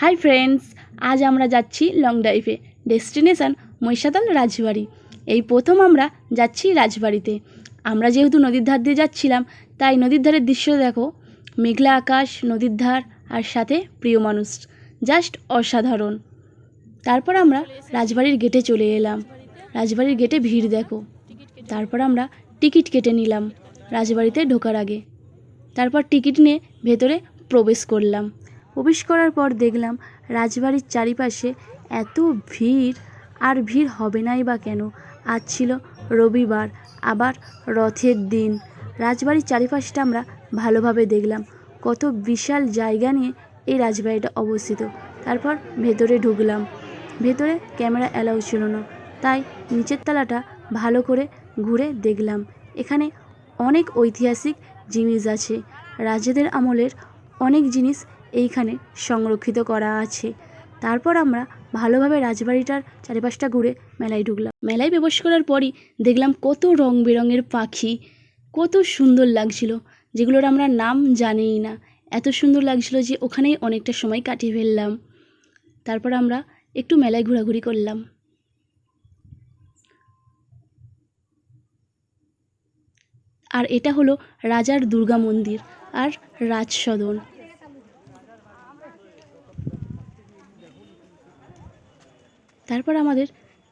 Hi friends, আজ আমরা যাচ্ছি লং ড্রাইভে, ডেস্টিনেশন মহিষাদল রাজবাড়ি। এই প্রথম আমরা যাচ্ছি রাজবাড়িতে। আমরা যেহেতু নদীর ধার দিয়ে যাচ্ছিলাম, তাই নদীর ধারের দৃশ্য দেখো। মেঘলা আকাশ, নদীর ধার, আর সাথে প্রিয় মানুষ। জাস্ট অসাধারণ। তারপর আমরা রাজবাড়ির গেটে চলে এলাম। রাজবাড়ির গেটে ভিড় দেখো। তারপর আমরা টিকিট কেটে নিলাম, রাজবাড়িতে ঢোকার আগে। তারপর টিকিট নিয়ে ভেতরে প্রবেশ করলাম। প্রবেশ করার পর দেখলাম রাজবাড়ির চারিপাশে এত ভিড়, আর ভিড় হবে নাই বা কেন? আজ ছিল রবিবার, আবার রথের দিন। রাজবাড়ির চারিপাশটা আমরা ভালোভাবে দেখলাম। কত বিশাল জায়গা নিয়ে এই রাজবাড়িটা অবস্থিত। তারপর ভেতরে ঢুকলাম। ভেতরে ক্যামেরা অ্যালাউ ছিল না। তাই নিচের তলাটা ভালো করে ঘুরে দেখলাম। এখানে অনেক ঐতিহাসিক জিনিস আছে। রাজাদের আমলের অনেক জিনিস এইখানে সংরক্ষিত করা আছে। তারপর আমরা ভালোভাবে রাজবাড়িটার চারিপাশটা ঘুরে মেলায় ঢুকলাম। মেলায় প্রবেশ করার পরই দেখলাম কত রং বেরঙের পাখি, কত সুন্দর লাগছিল, যেগুলোর আমরা নাম জানিই না। এত সুন্দর লাগছিল যে ওখানেই অনেকটা সময় কাটিয়ে ফেললাম। তারপর আমরা একটু মেলায় ঘোরাঘুরি করলাম। আর এটা হলো রাজার দুর্গা মন্দির আর রাজসদন। তারপর আমাদের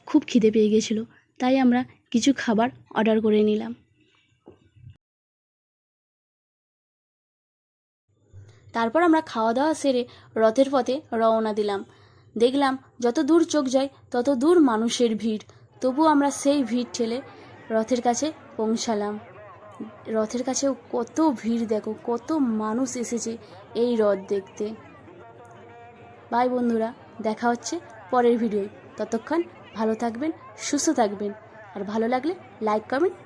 খুব খিদে পেয়ে গেছিল, তাই আমরা কিছু খাবার অর্ডার করে নিলাম। তারপর আমরা খাওয়া দাওয়া সেরে রথের পথে রওনা দিলাম। দেখলাম যত দূর চোখ যায়, তত দূর মানুষের ভিড়। তবু আমরা সেই ভিড় ঠেলে রথের কাছে পৌঁছালাম। রথের কাছেও কত ভিড় দেখো, কত মানুষ এসেছে এই রথ দেখতে। বাই বন্ধুরা, দেখা হচ্ছে পরের ভিডিওয়। ততক্ষণ ভালো থাকবেন সুস্থ থাকবেন। আর ভালো লাগলে লাইক কমেন্ট